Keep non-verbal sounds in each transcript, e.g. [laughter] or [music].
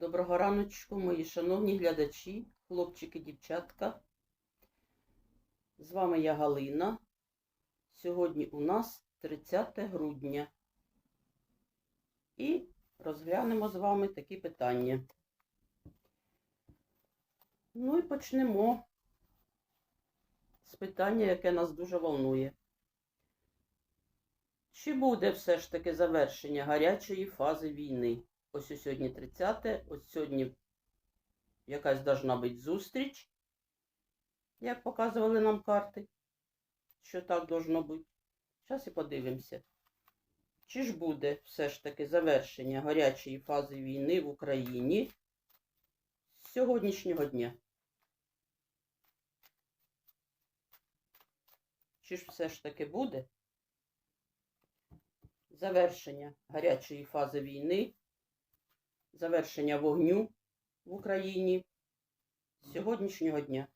Доброго раночку, мої шановні глядачі, хлопчики, дівчатка. З вами я Галина. Сьогодні у нас 30 грудня. І розглянемо з вами такі питання. Ну і почнемо з питання, яке нас дуже волнує. Чи буде все ж таки завершення гарячої фази війни? Ось сьогодні 30, ось сьогодні якась должна бути зустріч, як показували нам карти, що так должно бути. Зараз і подивимося. Чи ж буде все ж таки завершення гарячої фази війни в Україні з сьогоднішнього дня? Чи ж все ж таки буде завершення гарячої фази війни? Завершення вогню в Україні з сьогоднішнього дня.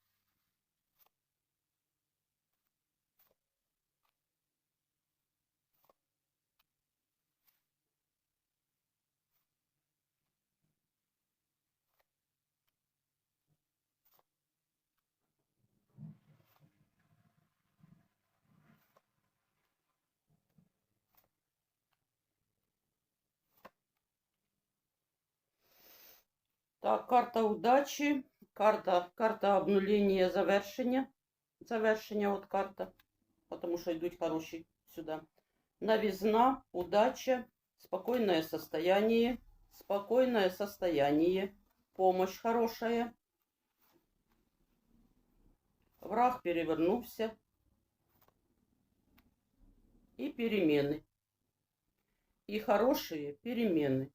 Так, карта удачі, карта, карта обнулення завершення. Завершення от карта, потому що йдуть хороші сюди. Новизна, удача, спокойное состояние, спокойное состояние, помощь хорошая. Враг перевернувся. И перемены. И хорошие перемены.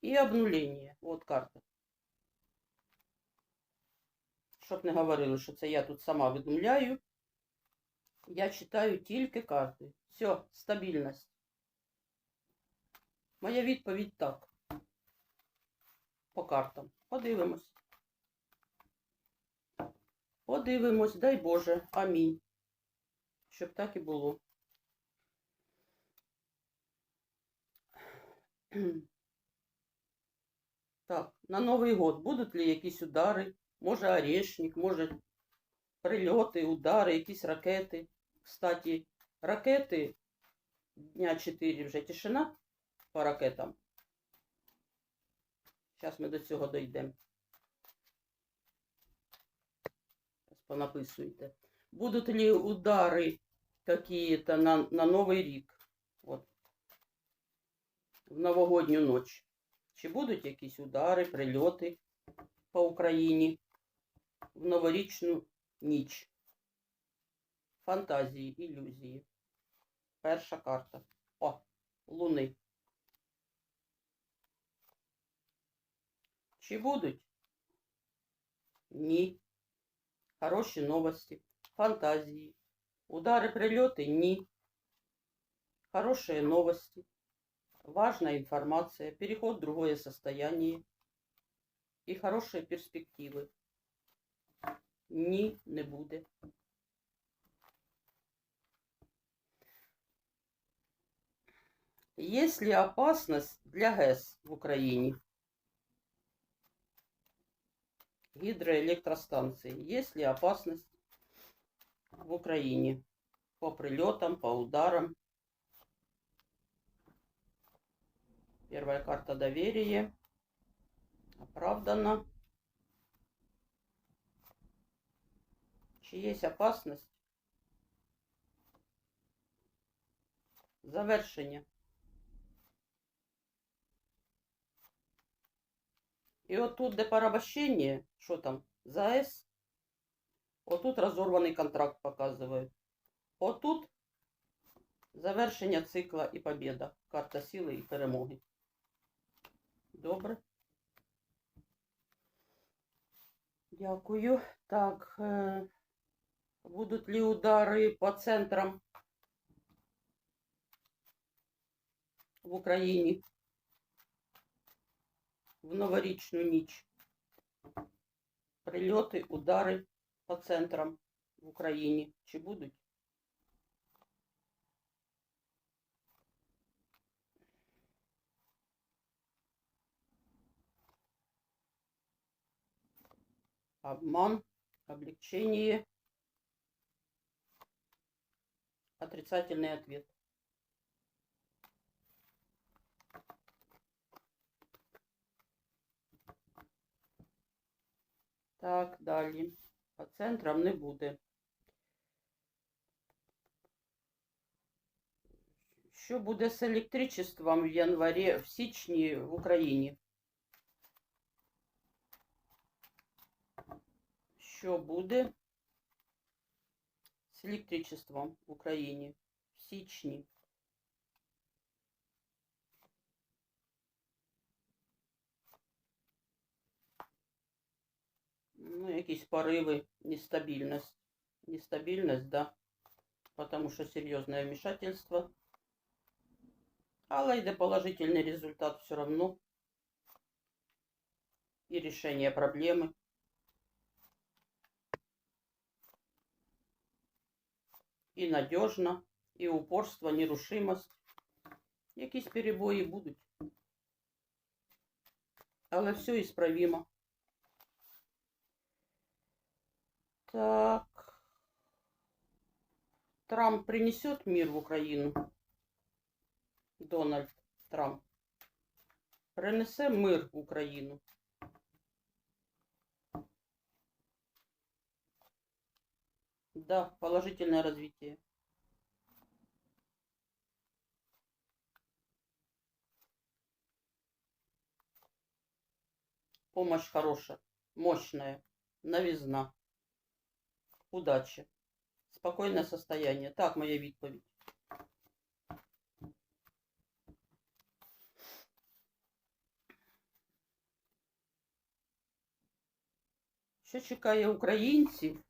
И обнуление. Вот карта. Щоб не говорили, що це я тут сама видумляю. Я читаю тільки карти. Все, стабільність. Моя відповідь так. По картам. Подивимось. Подивимось, дай Боже. Амінь. Щоб так і було. Так, на Новий год будуть ли якісь удари? Може орешник, може прильоти, удари, якісь ракети. Кстати, ракети дня 4 вже тишина по ракетам. Зараз ми до цього дійдемо. Понаписуйте. Будуть ли удари какие-то на, на Новий рік? От. В новогодню ніч. Чи будуть якісь удари, прильоти по Україні? В новорічну ніч. Фантазії, ілюзії. Перша карта. О, Луни. Чи будуть? Ні. Хороші новості. Фантазії. Удари, прильоти? Ні. Хорошие новости. Важная информация. Переход в другое состояние. И хорошие перспективы. Ні, не буде. Есть ли опасность для ГЭС в Украине? Гидроэлектростанции. Есть ли опасность в Украине? По прилетам, по ударам. Первая карта доверия. Оправдано. Чи є опасність завершення. І отут, де порабощення, що там, ЗАЕС, отут розорваний контракт показує. Отут завершення цикла і побіда. Карта сили і перемоги. Добре. Дякую. Так. Е Будут ли удары по центрам в Україні в новорічну ніч? Прильоти, удари по центрам в Україні. Чи будуть? обман, облегчение, Отрицательный ответ. Так, далі. По центрам не буде. Що буде з електричеством в январі, в січні в Україні? Що буде з електричеством в Україні в січні? Ну, якісь пориви, нестабільність. Нестабільність, да. Потому що серйозне вмішательство. Але йде положительний результат все равно. І рішення проблеми. І надежно, і упорство, нерушимость. Якісь перебої будуть. Але все ісправимо. Так. Трамп принесет мир в Украину? Дональд Трамп. Принесе мир в Україну. Да, положительное развитие. Помощь хорошая, мощная, новизна. Удачи. Спокойное состояние. Так, моя відповідь. Що чекає українців в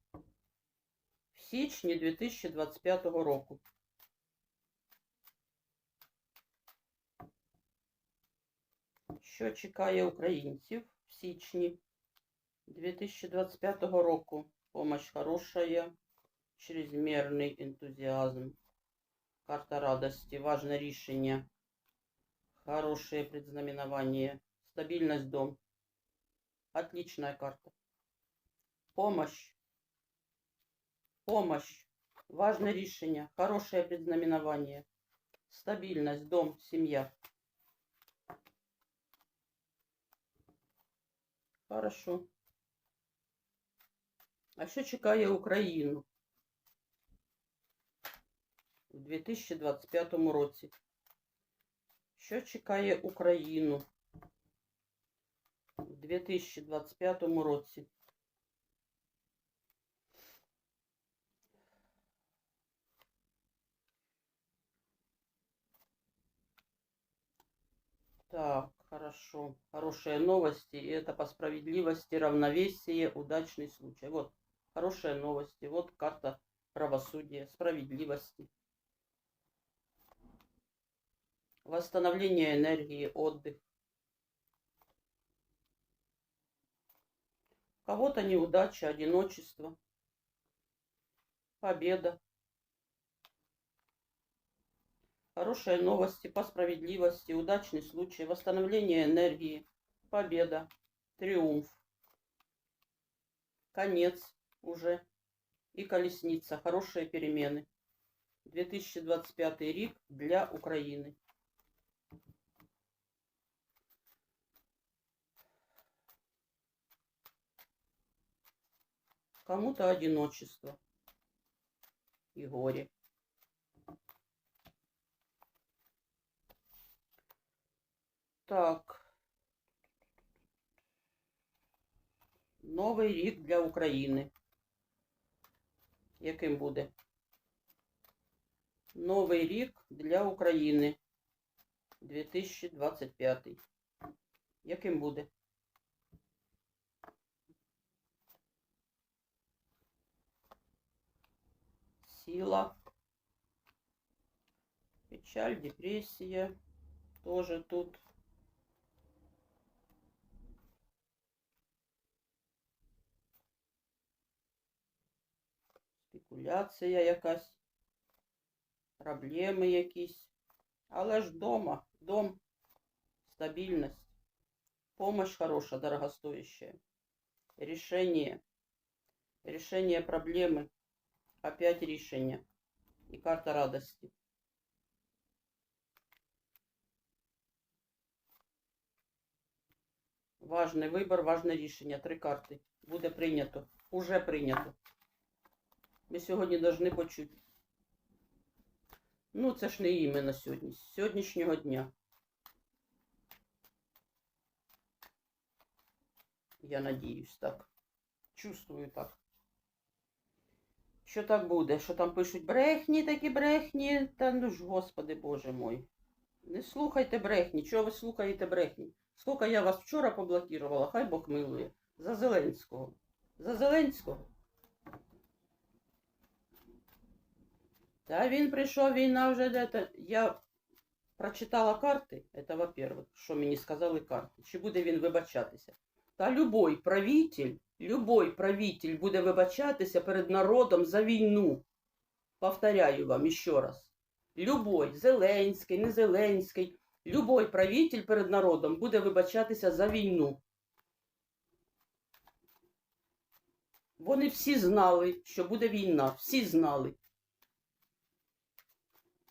січні 2025 року? Що чекає українців в січні 2025 року? Помощь хорошая, чрезмерный энтузиазм, карта радости, важное решение, хорошее предзнаменование, стабильность дом. Отличная карта. Помощь. Помощь. Важное решение, хорошее предзнаменование, стабильность, дом, семья. Хорошо. А що чекає Україну у 2025 році? Що чекає Україну у 2025 році? Так, хорошо. Хорошие новости. И это по справедливости, равновесие, удачный случай. Вот, хорошие новости. Вот карта правосудия, справедливости. Восстановление энергии, отдых. Кого-то неудача, одиночество. Победа. Хорошие новости по справедливости, удачный случай, восстановление энергии, победа, триумф, конец уже и колесница, хорошие перемены. 2025 рік для України. Кому-то одиночество и горе. Так. Новий рік для України. Яким буде? Новий рік для України. 2025. Яким буде? Сила. Печаль, депрессия. Тоже тут. спекуляція якась, проблеми якісь. Але ж дома, дом, стабільність, помощь хороша, дорогостоящая. Решение. Решение проблемы. Опять решение. И карта радости. Важний вибір, важне рішення. Три карти. Буде прийнято. Уже прийнято. Ми сьогодні повинні почути. Ну, це ж не іменно сьогодні. З сьогоднішнього дня. Я надіюсь, так. Чувствую так. Що так буде? Що там пишуть брехні, такі брехні? Та ну ж, господи боже мой. Не слухайте брехні. Чого ви слухаєте брехні? Скільки я вас вчора поблокувала, хай Бог милує. За Зеленського. За Зеленського. Та він прийшов, війна вже де-то. Я прочитала карти, це во-первых, що мені сказали карти. Чи буде він вибачатися? Та любой правитель, любой правитель буде вибачатися перед народом за війну. Повторяю вам ще раз. Любой, Зеленський, не Зеленський, любой правитель перед народом буде вибачатися за війну. Вони всі знали, що буде війна. Всі знали.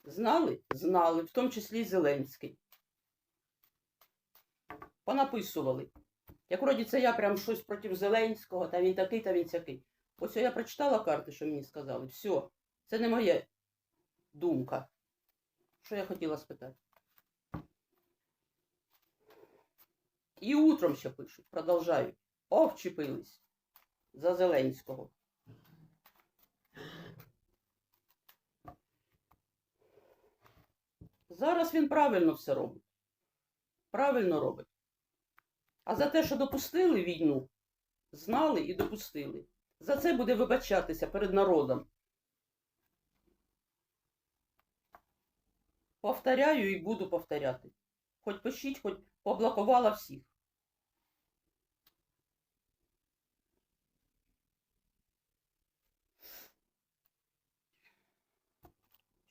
Знали? Знали, в тому числі Зеленський. Понаписували. Як вроді це я прям щось проти Зеленського, та він такий, та він сякий. Ось я прочитала карти, що мені сказали. Все, це не моя думка. Що я хотіла спитати? І утром ще пишуть, продовжають. О, вчепились за Зеленського. Зараз він правильно все робить. Правильно робить. А за те, що допустили війну, знали і допустили. За це буде вибачатися перед народом. Повторяю і буду повторяти. Хоч пишіть, хоч поблокувала всіх.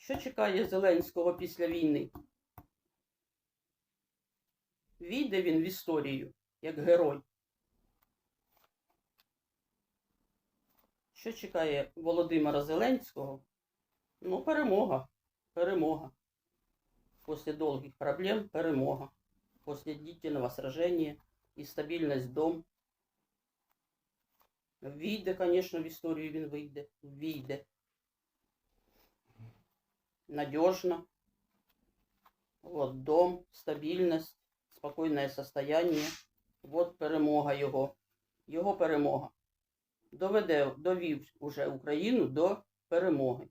Що чекає Зеленського після війни? Війде він в історію як герой. Що чекає Володимира Зеленського? Ну, перемога. Перемога. После долгих проблем перемога. После длительного сражения и стабильность дом. Війде, конечно, в історію він вийде. Війде. Надежно. Вот дом, стабильность, спокійне состояние. Вот перемога його. Його перемога. Доведе, довів уже Україну до перемоги.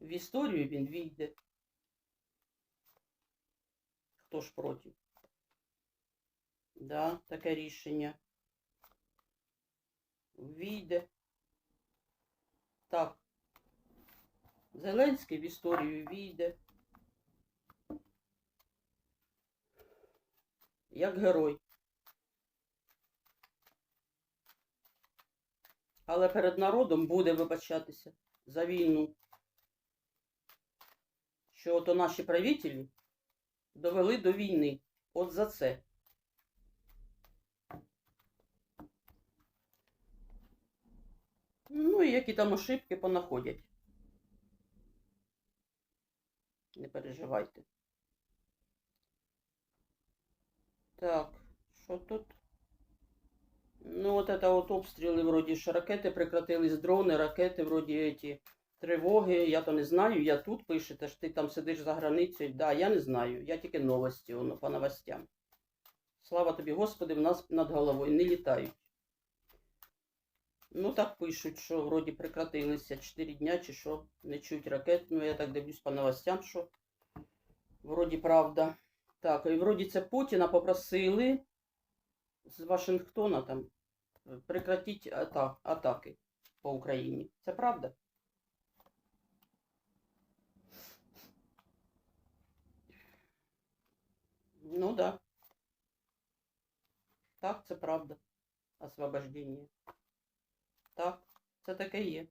В історію він війде. Хто ж проти? Да, таке рішення. Війде. Так. Зеленський в історію війде. Як герой. Але перед народом буде вибачатися за війну. Що ото наші правителі довели до війни. От за це. Ну і які там ошибки понаходять. Не переживайте. Так, що тут? Ну, от это от обстріли, вроді ж ракети прекратились, дрони, ракети, вроді эти тривоги. Я то не знаю, я тут пишете, що ти там сидиш за границею. Да, я не знаю. Я тільки новості, воно по новостям. Слава тобі, Господи, в нас над головою не літають. Ну, так пишуть, що вроді прекратилися 4 дня чи що, не чуть ракет. Ну, я так дивлюсь по новостям, що вроді правда. Так, і вроді це Путіна попросили з Вашингтона там прекратить ата атаки по Україні. Це правда? Ну да. Так, це правда. Освобождення. Так, це таке є.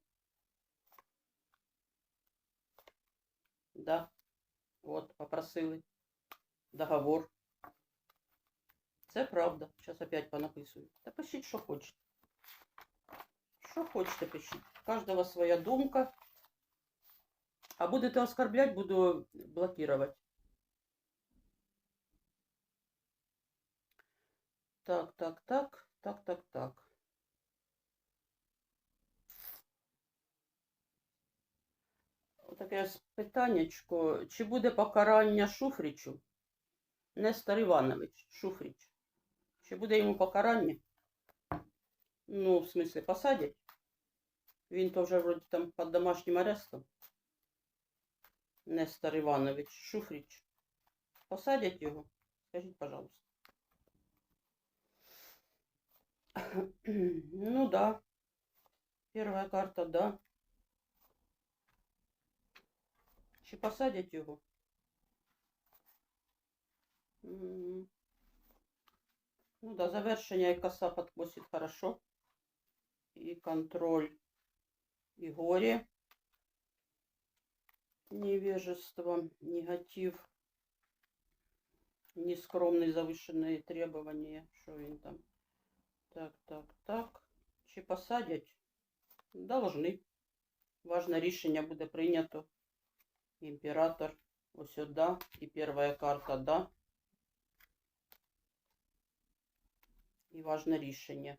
Да. От, попросили договор. Це правда. Зараз опять понаписую. Та пишіть, що хочете. Що хочете, пишіть. Кожного своя думка. А будете оскорблять, буду блокировать. Так, так, так, так, так, так. Таке ось питаннячко. Чи буде покарання Шуфричу? Нестор Іванович Шуфрич. Чи буде йому покарання? Ну, в смислі, посадять? Він то вже вроді там під домашнім арестом. Нестор Іванович Шуфрич. Посадять його? Скажіть, пожалуйста. [clears throat] Ну да. Первая карта, да. Чи посадять його? М. Ну да, завершення і коса подкосит хорошо. И контроль, и горе. Невежество, негатив, нескромные завышенные требования. Що він там? Так, так, так. Чи посадять? Должны. Важне рішення буде прийнято. Імператор. Ось сюди. І перша карта да. І важне рішення.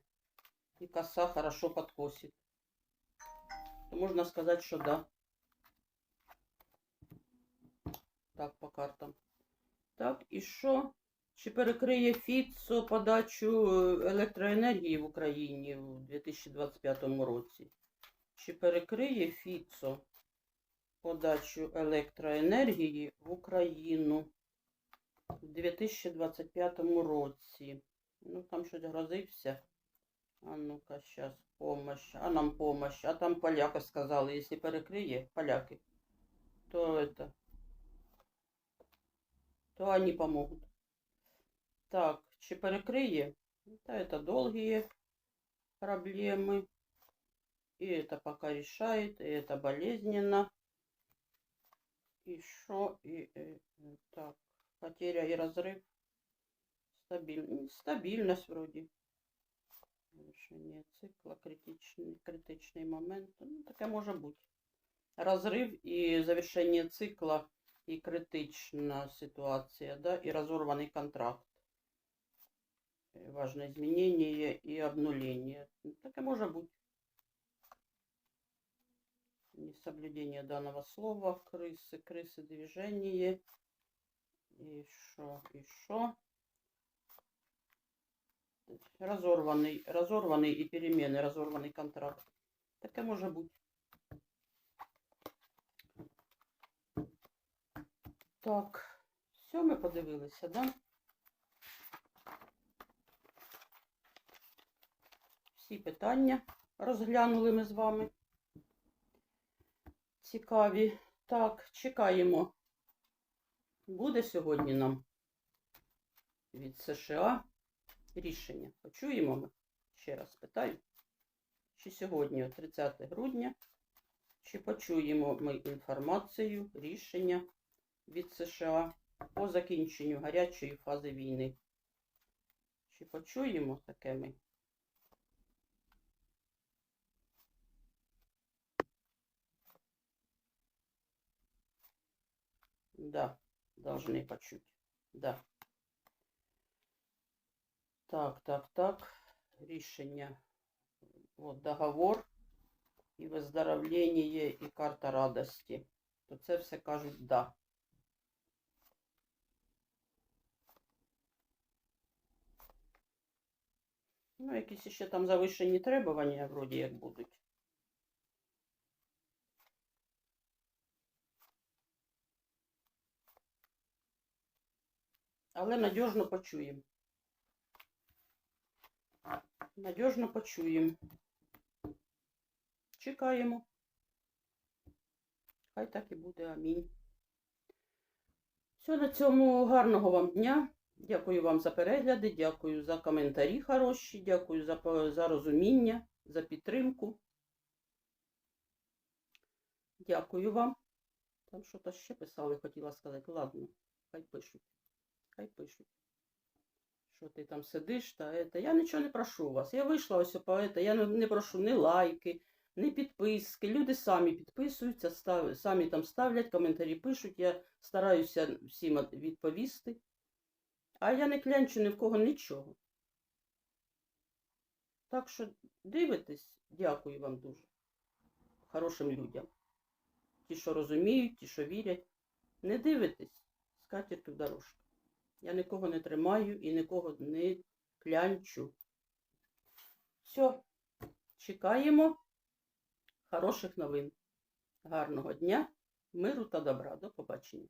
І коса хорошо подкосит. То можна сказати, що да. Так, по картам. Так, і що? Чи перекриє Фіцо подачу е, електроенергії в Україні у 2025 році? Чи перекриє Фіцо подачу електроенергії в Україну у 2025 році? Ну, там щось грозився. А ну-ка, сейчас помощь. А нам помощь. А там поляки сказали, если перекриє, поляки, то это, то они помогут. Так, чи перекриє? Да, это долгие проблемы. И это пока решает, и это болезненно. И что? И, э, э, так, потеря и разрыв. Стабиль... Стабильность вроде. Завершення цикла, критичний, критичний момент. Ну, таке може бути. Розрив і завершення цикла, і критична ситуація, да, і розорваний контракт. Е, Важне змінення і обнулення. Ну, Таке може бути. Несоблюдение данного слова, крысы, крысы движение. И что, и что? Разорваний, разорваний і переміни, розорваний контракт. Таке може бути. Так, все ми подивилися, да? Всі питання розглянули ми з вами. Цікаві. Так, чекаємо. Буде сьогодні нам від США рішення. Почуємо ми? Ще раз питаю. Чи сьогодні, 30 грудня, чи почуємо ми інформацію, рішення від США по закінченню гарячої фази війни? Чи почуємо таке ми? Да, должны почуть. Да. Так, так, так. Рішення. От договор і виздоровлення, і карта радості. То це все кажуть да. Ну, якісь ще там завищені требування, вроді як будуть. Але надіжно почуємо. Надіжно почуємо. Чекаємо. Хай так і буде. Амінь. Все, на цьому гарного вам дня. Дякую вам за перегляди, дякую за коментарі хороші, дякую за, за розуміння, за підтримку. Дякую вам. Там що-то ще писали, хотіла сказати. Ладно, хай пишуть. Хай пишуть. що ти там сидиш та это. Я нічого не прошу вас. Я вийшла ось по это. Я не, прошу ні лайки, ні підписки. Люди самі підписуються, став, самі там ставлять, коментарі пишуть. Я стараюся всім відповісти. А я не клянчу ні в кого нічого. Так що дивитесь, дякую вам дуже. Хорошим людям. Ті, що розуміють, ті, що вірять. Не дивитесь, з в дорожку. Я нікого не тримаю і нікого не клянчу. Все, чекаємо хороших новин. Гарного дня, миру та добра. До побачення.